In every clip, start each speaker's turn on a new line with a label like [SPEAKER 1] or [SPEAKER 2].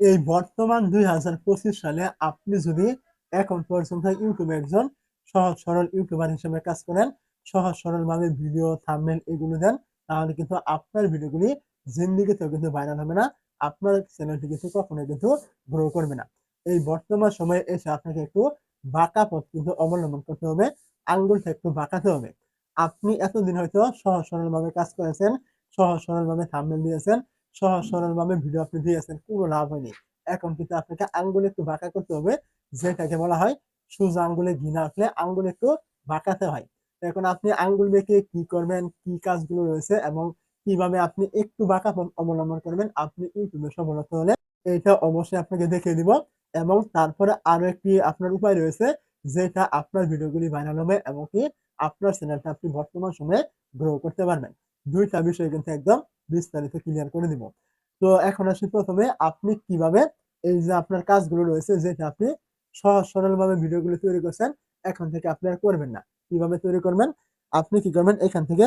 [SPEAKER 1] এই বর্তমান ২০২৫ সালে আপনি যদি এখন পর্যন্ত ইউটিউবে একজন সহজ সরল ইউটিউবার হিসেবে কাজ করেন, সহজ সরলভাবে ভিডিও, থাম্বনেইল এগুলো দেন, তাহলে কিন্তু আপনার ভিডিওগুলি জিন্দেগিতেও কিন্তু ভাইরাল হবে না। আপনার চ্যানেলটি কিন্তু কখনোই কিন্তু গ্রো করবে না। এই বর্তমান সময়ে এসে আপনাকে একটু বাঁকা পথ কিন্তু অবলম্বন করতে হবে। আঙ্গুলটা একটু বাঁকাতে হবে। আপনি এতদিন হয়তো সহজ সরলভাবে কাজ করেছেন, সহজ সরলভাবে থাম্বনেইল দিয়েছেন, সহজ সরলভাবে ভিডিও আপনি দিয়েছেন, কোনো লাভ হয়নি। এখন কিন্তু আপনাকে আঙ্গুল একটু বাঁকা করতে হবে, যেটাকে বলা হয় সোজা আঙ্গুলে ঘি না উঠলে আঙ্গুল একটু বাঁকাতে হয়। এখন আপনি আঙ্গুল বেঁকে কি করবেন, কি কাজগুলো রয়েছে এবং কীভাবে আপনি একটু বাঁকা অবলম্বন করবেন, আপনি ইউটিউবে সফল হতে হলে এইটা অবশ্যই আপনাকে দেখিয়ে দিব এবং তারপরে আরও একটি আপনার উপায় রয়েছে, যেটা আপনার ভিডিওগুলি ভাইরাল হবে এবং কি আপনার চ্যানেলটা আপনি বর্তমান সময়ে গ্রো করতে পারবেন। দুইটা বিষয় কিন্তু একদম বিস্তারিত ক্লিয়ার করে দিব। তো এখন আসি ১ম এ আপনি কীভাবে এই যে আপনার কাজগুলো রয়েছে যেটা আপনি সহজ সরলভাবে ভিডিওগুলো তৈরি করছেন, এখন থেকে আপনি আর করবেন না। কীভাবে তৈরি করবেন? আপনি কি করবেন এখান থেকে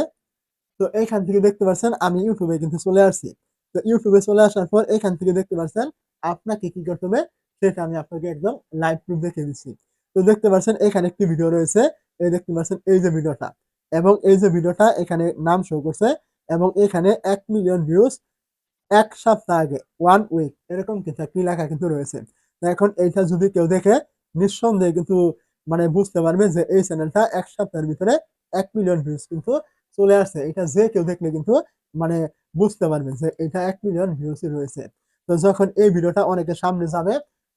[SPEAKER 1] তো এইখান থেকে দেখতে পাচ্ছেন আমি ইউটিউবে কিন্তু চলে আসছি। তো ইউটিউবে চলে আসার পর এখান থেকে দেখতে পাচ্ছেন আপনাকে কি করতে হবে সেটা আমি আপনাকে একদম লাইভ প্রুফ দেখিয়ে দিচ্ছি। তো দেখতে পাচ্ছেন এখানে একটি ভিডিও রয়েছে। এই দেখতে পাচ্ছেন এই যে ভিডিওটা এবং এই যে ভিডিওটা এখানে নাম শো করছে এবং এখানে এক মিলিয়ন ভিউজ এক সপ্তাহ আগে ওয়ান উইক এরকম কিন্তু একটি লেখা কিন্তু রয়েছে। এখন এইটা যদি কেউ দেখে, নিঃসন্দেহে কিন্তু মানে বুঝতে পারবে যে এই চ্যানেলটা এক সপ্তাহের ভিতরে এক মিলিয়ন ভিউজ কিন্তু চলে আসছে। এটা যে কেউ দেখলে কিন্তু মানে বুঝতে পারবে যে এটা এক মিলিয়ন ভিউজই রয়েছে। তো যখন এই ভিডিওটা অনেকের সামনে যাবে,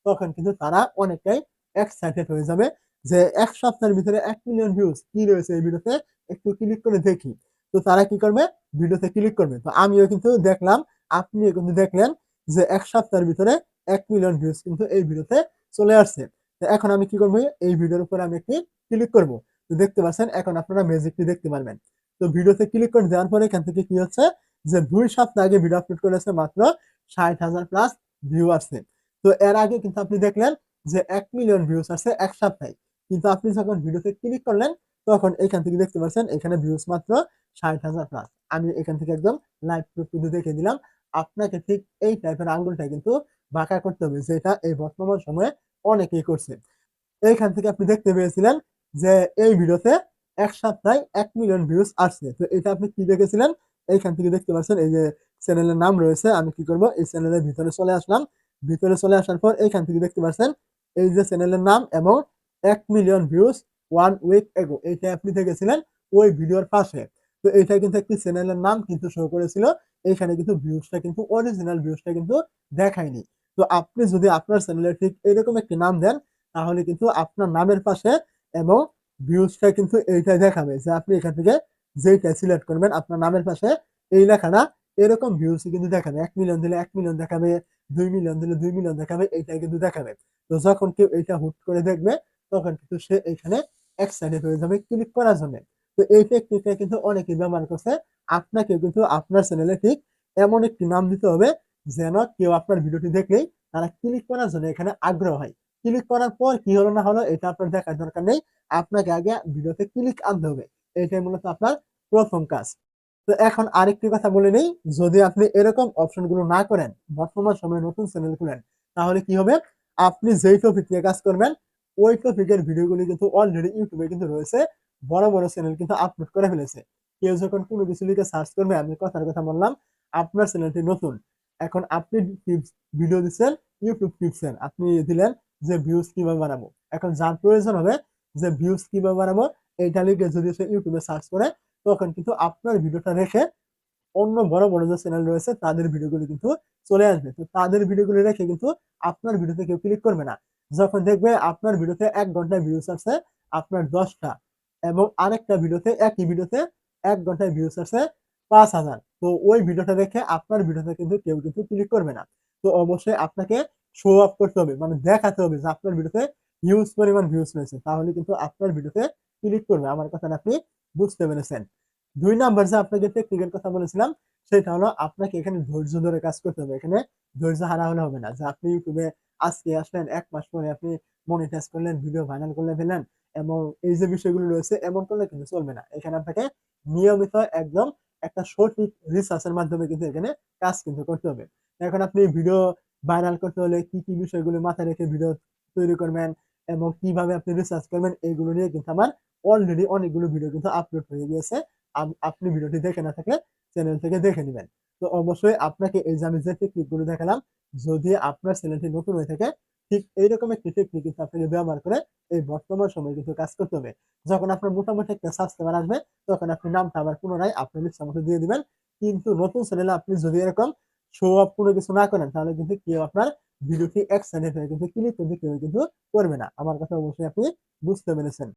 [SPEAKER 1] তখন কিন্তু তারা অনেকটাই এক্সাইটেড হয়ে যাবে যে এক সপ্তাহের ভিতরে এক মিলিয়ন ভিউজ কি রয়েছে এই ভিডিওতে একটু ক্লিক করে দেখি। তো তারা কি করবে? ভিডিওতে ক্লিক করবে। তো আমিও কিন্তু দেখলাম, আপনিও কিন্তু দেখলেন যে এক সপ্তাহের ভিতরে এক মিলিয়ন ভিউজ কিন্তু এই ভিডিওতে চলে আসছে। তো এখন আমি কি করব এই ভিডিওর উপরে আমি একটি ক্লিক করব। তো দেখতে পাচ্ছেন এখন আপনারা ম্যাজিকটি দেখতে পারবেন। তো ভিডিওতে ক্লিক করে দেওয়ার পরে এখান থেকে কি হচ্ছে যে দুই সপ্তাহ আগে ভিডিও আপলোড করেছে মাত্র ৬০,০০০ প্লাস ভিউ আসছে। তো এর আগে কিন্তু আপনি দেখলেন যে এক মিলিয়ন ভিউজ আসছে এক সপ্তাহে। কিন্তু আপনি যখন ভিডিওতে ক্লিক করলেন তখন এখান থেকে দেখতে পাচ্ছেন এখানে ভিউজ মাত্র ৬০,০০০ প্লাস। আমি এখান থেকে একদম লাইভ প্রুফ কিন্তু দেখিয়ে দিলাম। আপনাকে ঠিক এই টাইপের আঙ্গুলটা কিন্তু বাঁকা করতে হবে যেটা এই বর্তমান সময়ে অনেকেই করছে। এইখান থেকে আপনি দেখতে পেয়েছিলেন যে এই ভিডিওতে ১ সপ্তাহে এক মিলিয়ন ভিউজ আসছে। তো এটা আপনি কি দেখেছিলেন? এইখান থেকে দেখতে পাচ্ছেন এই যে চ্যানেলের নাম রয়েছে। আমি কি করব? এই চ্যানেলের ভিতরে চলে আসলাম। ভিতরে চলে আসার পর এইখান থেকে দেখতে পাচ্ছেন এই যে চ্যানেলের নাম এবং এক মিলিয়ন ভিউজ ওয়ান উইক এগো এইটা আপনি দেখেছিলেন ওই ভিডিওর পাশে। তো এটা কিন্তু একটি চ্যানেলের নাম কিন্তু শো করেছিল। এইখানে কিন্তু ভিউজটা কিন্তু অরিজিনাল ভিউজটা কিন্তু দেখায়নি। তো আপনি যদি আপনার চ্যানেলে ঠিক এরকম একটি নাম দেন তাহলে কিন্তু আপনার নামের পাশে এবং ভিউজটা কিন্তু এইটাই দেখাবে যে আপনি এখান থেকে যেইটা সিলেক্ট করবেন আপনার নামের পাশে এই লেখাটা এরকম ভিউজ কিন্তু দেখাবে। এক মিলিয়ন দিলে এক মিলিয়ন দেখাবে, দুই মিলিয়ন দিলে দুই মিলিয়ন দেখাবে এইটাই কিন্তু দেখাবে। তো যখন কেউ এইটা হুট করে দেখবে তখন কিন্তু সে এখানে এক্সাইটেড হয়ে যাবে ক্লিক করার জন্যে। তো এই টেকনিকটা কিন্তু অনেকেই ব্যবহার করছে। আপনাকে কিন্তু আপনার চ্যানেলে ঠিক এমন একটি নাম দিতে হবে যেন কেউ আপনার ভিডিওটি দেখলেই তারা ক্লিক করার জন্য এখানে আগ্রহ হয়। ক্লিক করার পর কি হলো না হলো এটা আপনার দেখার দরকার নেই। আপনাকে আগে ভিডিওতে ক্লিক আনতে হবে। এটাই মূলত আপনার প্রথম কাজ। তো এখন আরেকটি কথা বলে নেই, যদি আপনি এরকম অপশনগুলো না করেন, বর্তমান সময়ে নতুন চ্যানেল খুলেন, তাহলে কি হবে? আপনি যেই টপিক নিয়ে কাজ করবেন, ওই টপিকের ভিডিওগুলি কিন্তু অলরেডি ইউটিউবে কিন্তু রয়েছে। বড়, বড় চ্যানেল কিন্তু আপলোড করে ফেলেছে। কেউ যখন কোনো কিছু লিখে সার্চ করবে, আমি কথার কথা বললাম, আপনার চ্যানেলটি নতুন। এখন আপনি ভিডিও দিচ্ছেন, ইউটিউব টিপসেন। আপনি দিলেন যে ভিউজ কীভাবে বাড়াবো। এখন যার প্রয়োজন হবে যে ভিউজ কীভাবে বাড়াবো, এইটা লিখে যদি সে ইউটিউবে সার্চ করে, তখন কিন্তু আপনার ভিডিওটা রেখে অন্য বড়, বড় যে চ্যানেল রয়েছে তাদের ভিডিওগুলো কিন্তু চলে আসবে। তো তাদের ভিডিওগুলো রেখে কিন্তু আপনার ভিডিওতে কেউ ক্লিক করবে না। যখন দেখবে আপনার ভিডিওতে এক ঘন্টায় ভিউজ আসছে আপনার ১০ টা এবং আরেকটা ভিডিওতে একই ভিডিওতে এক ঘন্টায় ভিউজ আসছে ৫,০০০ তো ওই ভিডিওটা দেখে আপনার ভিডিওতে কিন্তু কেউ কিন্তু ক্লিক করবে না। তো অবশ্যই আপনাকে শো অফ করতে হবে। মানে দেখাতে হবে যে আপনার ভিডিওতে হিউজ পরিমাণ ভিউজ রয়েছে। তাহলে কিন্তু আপনার ভিডিওতে ক্লিক করবে। আমার কথাটা আপনি বুঝতে পেরেছেন। দুই নাম্বার যে আপনাকে টেকনিকের কথা বলেছিলাম, সেটা হলো আপনাকে এখানে ধৈর্য ধরে কাজ করতে হবে। এখানে ধৈর্য হারা হলে হবে না। যে আপনি ইউটিউবে আজকে আসলেন, এক মাস পরে আপনি মনিটাইজ করলেন, ভিডিও ভাইরাল করলে ফেললেন এবং এই যে বিষয়গুলো রয়েছে এমন করলে কিন্তু চলবে না। এখানে আপনাকে নিয়মিত একদম একটা সঠিক রিসার্চ এর মাধ্যমে কিন্তু এখানে কাজ কিন্তু করতে হবে। এখন আপনি ভিডিও ভাইরাল করতে হলে কি, কি বিষয়গুলো মাথায় রেখে ভিডিও তৈরি করবেন এবং কীভাবে আপনি রিসার্চ করবেন এইগুলো নিয়ে কিন্তু আমার অলরেডি অনেকগুলো ভিডিও কিন্তু আপলোড হয়ে গিয়েছে। আপনি ভিডিওটি দেখে না থাকলে চ্যানেল থেকে দেখে নেবেন তো অবশ্যই আপনাকে এই যে আমি যে টেকনিকগুলো দেখালাম, যদি আপনার চ্যানেলটি নতুন হয়ে থাকে ঠিক এইরকম একটি টেকনিক কিন্তু আপনাকে ব্যবহার করে এই বর্তমান সময়ে কিন্তু কাজ করতে হবে। যখন আপনার মোটামুটি একটা সাবস্ক্রাইবার আসবে, তখন আপনি নামটা আবার পুনরায় আপনি আপনার ইচ্ছামত দিয়ে দিবেন। কিন্তু নতুন চ্যানেলে আপনি যদি এরকম শো অফ কোনো কিছু না করেন, তাহলে কিন্তু কেউ আপনার ভিডিওটি এক্সটেন্ডেড হয়ে কিন্তু ক্লিক কিন্তু কেউ কিন্তু করবে না। আমার কথা অবশ্যই আপনি বুঝতে পেরেছেন।